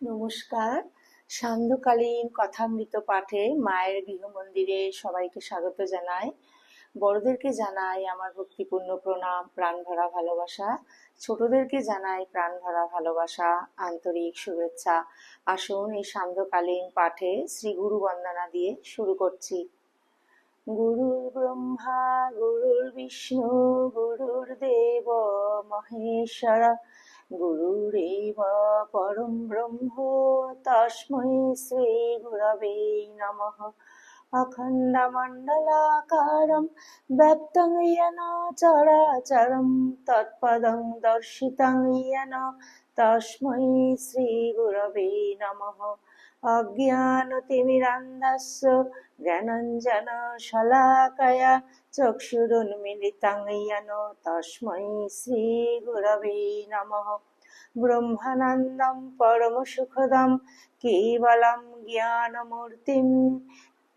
নমস্কার। সান্ধ্যকালীন কথামৃত পাঠে মায়ের গৃহমন্দিরে সবাইকে স্বাগত জানাই। বড়দেরকে জানাই আমার ভক্তিপূর্ণ প্রণাম, প্রাণ ভরা ভালোবাসা। ছোটদেরকে জানাই প্রাণ ভরা ভালোবাসা, আন্তরিক শুভেচ্ছা। আসুন এই সান্ধ্যকালীন পাঠে শ্রী গুরু বন্দনা দিয়ে শুরু করছি। গুরুর ব্রহ্মা, গুরুর বিষ্ণু, গুরুর দেব, মহেশ্বর গুরুরেব পরম ব্রহ্ম তস্মৈ শ্রীগুরবে নমঃ अखण्डमण्डलाकारं व्याप्तं येन चराचरं तत्पदं दर्शितं येन तस्मै श्रीगुरवे नमः অজ্ঞানতিমিরান্ধস্য জ্ঞানঞ্জনশলাকয়া চক্ষুরুন্মিলিতাং ইয়ন তস্मै শ্রীগুরবে নমঃ ব্রহ্মানন্দম পরমসুখদম কেবলম জ্ঞানমূর্তিম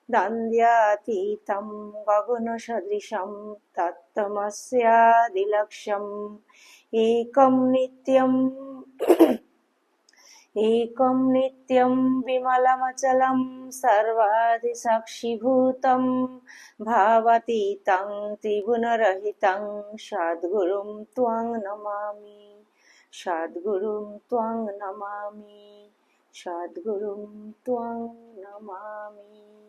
দ্বন্দ্বাতীতম গগনসদৃশম তত্তমস্যাদিলক্ষ্যম একম নিত্যম एकं नित्यं विमलमचलं सर्वाधिसाक्षिभूतं भावातीतं त्रिगुणरहितं सद्गुरुं त्वां नमामि सद्गुरुं त्वां नमामि सद्गुरुं त्वां नमामि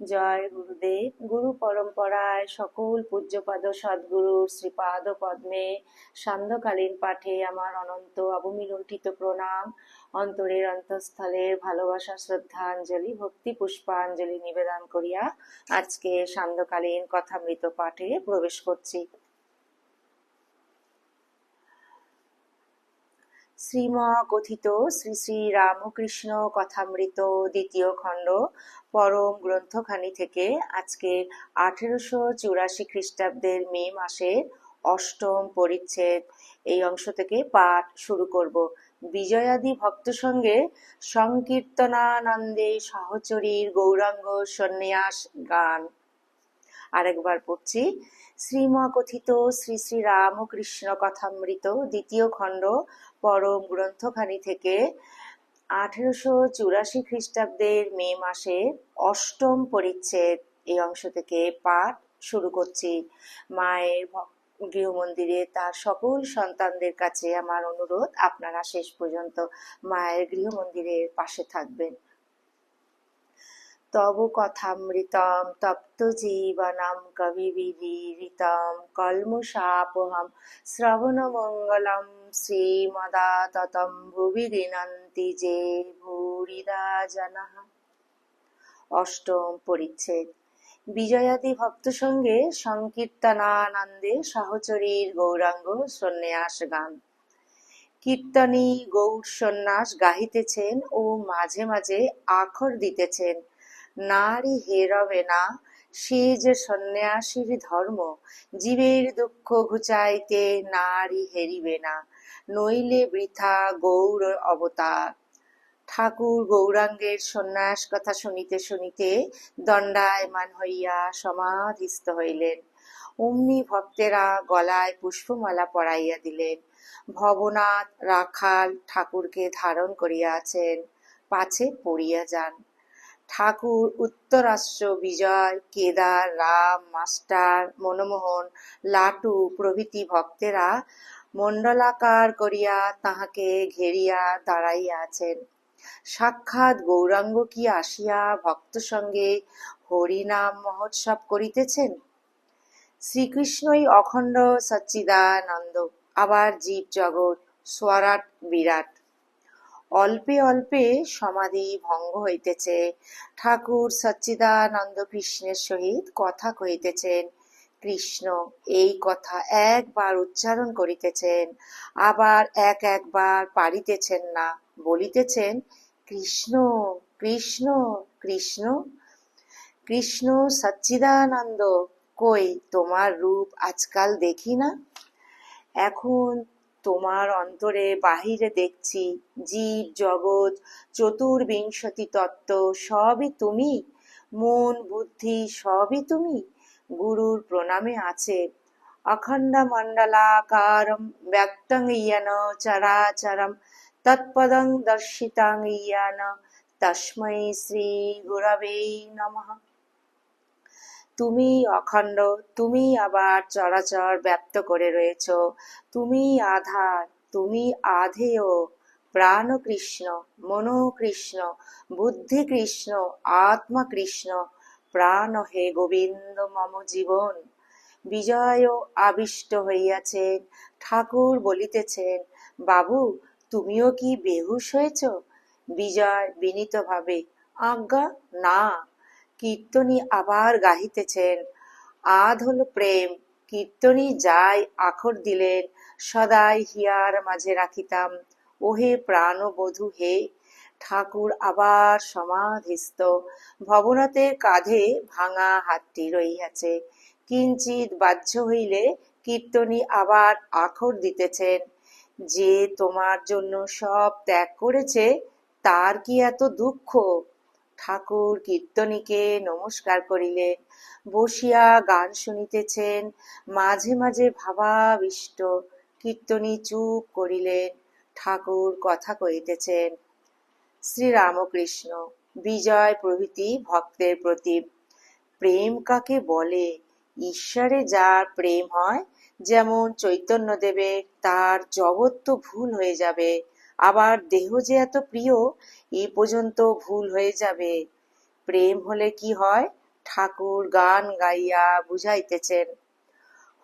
জয় গুরুদেব। গুরু পরম্পরায় সকল পূজ্যপাদ সদ্গুরুর শ্রীপাদ পদ্মে সান্ধ্যকালীন পাঠে আমার অনন্ত অবমিলুণ্ঠিত প্রণাম। অন্তরের অন্তঃস্থলের ভালোবাসা, শ্রদ্ধাঞ্জলি, ভক্তি, পুষ্পাঞ্জলি নিবেদন করিয়া আজকে সান্ধ্যকালীন কথামৃত পাঠে প্রবেশ করছি। শ্রীমা কথিত শ্রী শ্রী রামকৃষ্ণ কথামৃত দ্বিতীয় খণ্ড পরম গ্রন্থখানি থেকে আজকে আঠেরোশো চুরাশি খ্রিস্টাব্দের মে মাসের অষ্টম পরিচ্ছেদ। এই অংশ থেকে পাঠ শুরু করব। বিজয়াদি ভক্ত সঙ্গে সংকীর্তনানন্দে সহচরীর গৌরাঙ্গ সন্ন্যাস গান। আরেকবার পড়ছি। শ্রীমা কথিত শ্রী শ্রী রামকৃষ্ণ কথামৃত, দ্বিতীয় খণ্ড, পরম গ্রন্থখানি থেকে আঠেরোশো চুরাশি খ্রিস্টাব্দের মে মাসে অষ্টম পরিচ্ছেদ এই অংশ থেকে পাঠ শুরু করছি। মায়ের গৃহমন্দিরে তার সকল সন্তানদের কাছে আমার অনুরোধ, আপনারা শেষ পর্যন্ত মায়ের গৃহমন্দিরের পাশে থাকবেন। তব কথামৃতম তপ্ত জীবনম কবিবিদীরিতম কলমুষাপহম শ্রবণমঙ্গলম শ্রীমদাততম ভুবি দিনন্তি যে ভূরিদা জনঃ অষ্টম পরিচ্ছেদ। বিজয়াদি ভক্ত সঙ্গে সংকীর্তনানন্দে সহচরীর গৌরাঙ্গ সন্ন্যাস গান। কীর্তনী গৌর সন্ন্যাস গাহিতেছেন ও মাঝে মাঝে আখর দিতেছেন। নারী হেরবে না। সে যে সন্ন্যাসীর ধর্ম, জীবের দুঃখ ঘুচাইতে নারী হেরিবে না। নইলে বৃথা গৌর অবতার। ঠাকুর গৌরাঙ্গের সন্ন্যাস কথা শুনিতে শুনিতে দণ্ডায়মান হইয়া সমাধিস্থ হইলেন। অমনি ভক্তেরা গলায় পুষ্পমালা পরাইয়া দিলেন। ভবনাথ রাখাল ঠাকুরকে ধারণ করিয়াছেন, পাছে পড়িয়া যান। ঠাকুর উত্তরাশ্র বিজয়, কেদার, রাম, মাস্টার, মনমোহন, লাটু প্রভৃতি ভক্তেরা মণ্ডলাকার করিয়া তাহাকে ঘেরিয়া দাঁড়াইয়া আছেন সাক্ষাৎ গৌরাঙ্গ কি আসিয়া ভক্ত সঙ্গে হরিনাম মহোৎসব করিতেছেন? শ্রীকৃষ্ণই অখণ্ড সচ্চিদানন্দ, আবার জীব জগৎ, স্বরাট বিরাট। অল্পে অল্পে সমাধি ভঙ্গ হইতেছে। ঠাকুর সচ্চিদানন্দ কৃষ্ণের সহিত কথা কহিতেছেন, কৃষ্ণ, এই কথা একবার উচ্চারণ করিতেছেন, আবার এক একবার পারিতেছেন না। বলিতেছেন, কৃষ্ণ কৃষ্ণ কৃষ্ণ কৃষ্ণ সচ্চিদানন্দ, কই তোমার রূপ আজকাল দেখি না? এখন তোমার অন্তরে বাহিরে দেখছি। জীব, জগৎ, চতুর্বিংশতি তত্ত্ব, সবই তুমি। মন, বুদ্ধি, সবই তুমি। গুরুর প্রণামে আছে। অখণ্ড মণ্ডলাকারম ব্যক্তং ইয়ন চরাচরম তৎপদং দর্শিতাং ইয়ান। তস্मै শ্রী গুরবে নমঃ। তুমি অখণ্ড তুমি আবার চরাচর ব্যপ্ত করে রয়েছ। তুমি আধার তুমি আধেয়। প্রাণ কৃষ্ণ, মনো কৃষ্ণ, বুদ্ধি কৃষ্ণ, আত্মা কৃষ্ণ, প্রাণ হে গোবিন্দ, মম জীবন। বিজয় আবিষ্ট হইয়াছেন, ঠাকুর বলিতেছেন, বাবু, তুমিও কি বেহুশ হয়েছ? বিজয় বিনীতভাবে, আজ্ঞা, না। কীর্তনী আবার গাহিতেছেন। আধ হল প্রেম, কীর্তনী যাই আখর দিলেন, সদাই হিয়ার মাঝে রাখিতাম। ওহে প্রাণবধূ হে, ঠাকুর আবার সমাধিস্থ। ভবনাথের কাঁধে ভাঙা হাতটি রইয়াছে কিঞ্চিত বাহ্য হইলে কীর্তনী আবার আখর দিতেছেন। যে তোমার জন্য সব ত্যাগ করেছে, তার কি এত দুঃখ? ঠাকুর কীর্তনীকে নমস্কার করিলেন। বসিয়া গান শুনিতেছেন, মাঝে মাঝে ভাবাবিষ্ট কীর্তনী চুপ করিলেন। ঠাকুর কথা কইতেছেন শ্রীরামকৃষ্ণ, বিজয় প্রভৃতি ভক্তের প্রতি প্রেম কাকে বলে? ঈশ্বরে যার প্রেম হয়, যেমন চৈতন্য দেবে তার জগৎ তো ভুল হয়ে যাবে। আবার দেহ যে এত প্রিয় এই পর্যন্ত ভুল হয়ে যাবে। প্রেম হলে কি হয়? ঠাকুর গান গাইয়া বুঝাইতেছেন।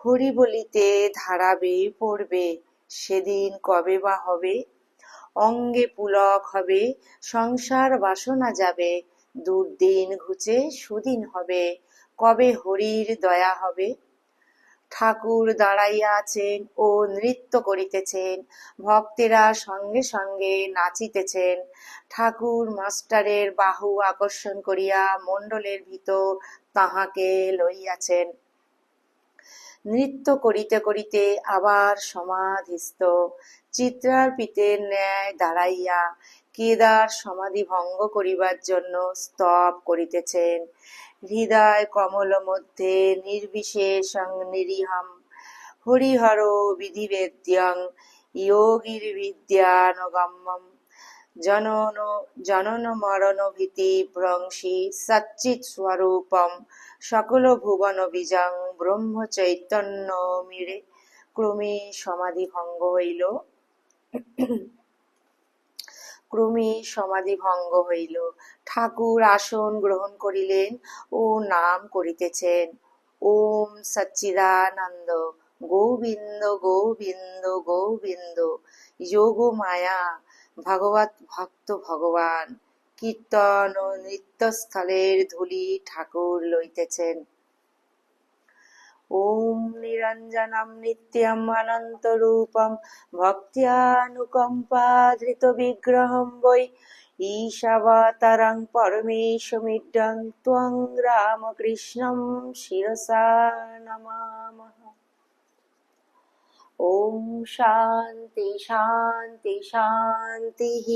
হরি বলিতে ধারাবে পড়বে, সেদিন কবে বা হবে? অঙ্গে পুলক হবে, সংসার বাসনা যাবে, দুর্দিন ঘুচে সুদিন হবে, কবে হরির দয়া হবে? ঠাকুর দাঁড়াইয়া আছেন ও নৃত্য করিতেছেন। ভক্তেরা সঙ্গে সঙ্গে নাচিতেছেন। ঠাকুর মাস্টারের বাহু আকর্ষণ করিয়া মণ্ডলের ভিতর তাহাকে লইয়াছেন। নৃত্য করিতে করিতে আবার সমাধিস্থ। চিত্রার্পিতের ন্যায় দাঁড়াইয়া কেদার সমাধি ভঙ্গ করিবার জন্য স্তব করিতেছেন। হৃদয় কমল মধ্যে নির্বিশেষং নিরীহম। হরিহর বিধিবেদ্যং যোগীর বিদ্যানগম্যম। জনন জনন মরণ ভীতি ভ্রংশী সচ্চিৎ স্বরূপম। সকল ভুবন বীজং ব্রহ্ম চৈতন্য মিরে। ক্রমে সমাধি ভঙ্গ হইল। ক্রমে সমাধি ভঙ্গ হইল। ঠাকুর আসন গ্রহণ করিলেন ও নাম করিতেছেন। ওম সচ্চিদানন্দ, গোবিন্দ গোবিন্দ গোবিন্দ, যোগ মায়া ভগবত ভক্ত ভগবান। কীর্তন ও নৃত্যস্থলের ধুলি ঠাকুর লইতেছেন। ॐ निरञ्जनं नित्यम् अनन्तरूपं भक्त्यानुकम्पाधृतविग्रहं वै ईशावतारं परमेशमिड्डं त्वं रामकृष्णं शिरसा नमामः ॐ शान्ति शान्ति शान्तिः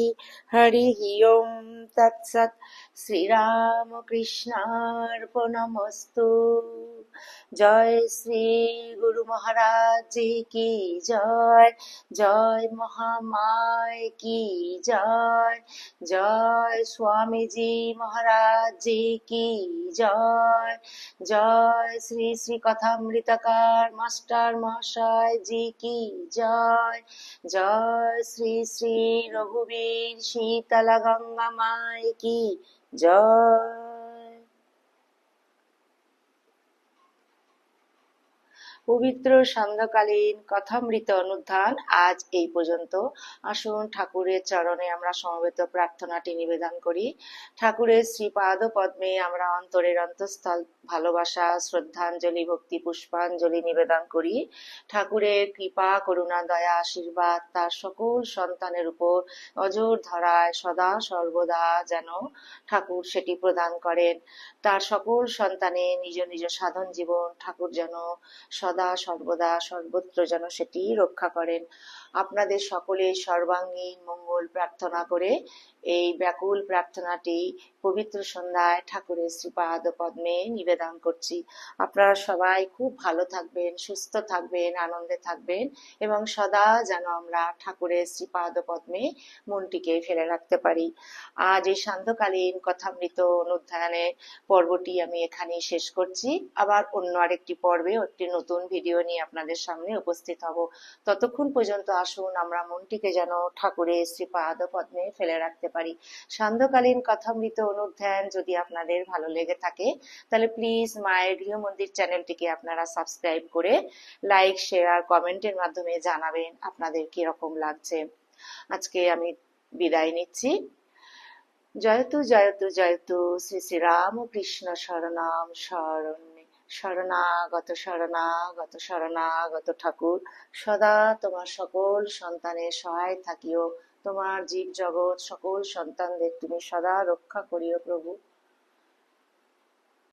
हरिः ॐ तत्सत् শ্রীরামকৃষ্ণার্পণমস্তু। জয় শ্রী গুরু মহারাজ কি জয়? জয় মহামায় কি জয়? জয় স্বামীজি মহারাজ কি জয়? জয় শ্রী শ্রী কথামৃতকার মাস্টার মহাশয় জি কি জয়? জয় শ্রী শ্রী রঘুবীর শীতলা গঙ্গা মায় কি জয় পবিত্র সান্ধ্যকালীন কথামৃত অনুধান আজ এই পর্যন্ত। আসুন ঠাকুরের চরণে আমরা সমবেত প্রার্থনাটি নিবেদন করি। ঠাকুরের শ্রীপাদ পদ্মে আমরা অন্তরের অন্তঃস্থল ভালোবাসা, শ্রদ্ধাঞ্জলি, ভক্তি, পুষ্পাঞ্জলি নিবেদন করি। ঠাকুরের কৃপা, করুণা, দয়া, আশীর্বাদ তার সকল সন্তানের উপর অজর ধরায় সদা সর্বদা যেন ঠাকুর সেটি প্রদান করেন। তার সকল সন্তানের নিজ নিজ সাধন জীবন ঠাকুর যেন সদা সর্বদা সর্বত্র যেন সেটি রক্ষা করেন। আপনাদের সকলের সর্বাঙ্গীন মঙ্গল প্রার্থনা করে এই ব্যাকুল প্রার্থনাটি পবিত্র সন্ধ্যায় ঠাকুরের শ্রীপাদ পদ্মে নিবেদন করছি। আপনারা সবাই খুব ভালো থাকবেন, সুস্থ থাকবেন, আনন্দে থাকবেন এবং সদা যেন আমরা ঠাকুরের শ্রীপাদ পদ্মে মনটিকে ফেলে রাখতে পারি। আজ এই সান্ধ্যকালীন কথামৃত অনুধ্যানের পর্বটি আমি এখানেই শেষ করছি। আবার অন্য আরেকটি পর্বে একটি নতুন ভিডিও নিয়ে আপনাদের সামনে উপস্থিত হব। ততক্ষণ পর্যন্ত আসুন, আমরা মনটিকে যেন ঠাকুরের শ্রীপাদ পদ্মে ফেলে রাখতে পারি। সান্ধ্যকালীন কথামৃত অনুধ্যান যদি আপনাদের ভালো লেগে থাকে, তাহলে প্লিজ মায়ের গৃহ মন্দির চ্যানেলটিকে আপনারা সাবস্ক্রাইব করে লাইক শেয়ার কমেন্টের মাধ্যমে জানাবেন আপনাদের কীরকম লাগছে। আজকে আমি বিদায় নিচ্ছি। জয়তু জয়তু জয়তু, শ্রী শ্রী রামকৃষ্ণ শরণাম, শরণ্যে, শরণাগত শরণাগত শরণাগত ঠাকুর, সদা তোমার সকল সন্তানের সহায় থাকিও। তোমার জীব জগৎ সকল সন্তানদের তুমি সদা রক্ষা করিও প্রভু।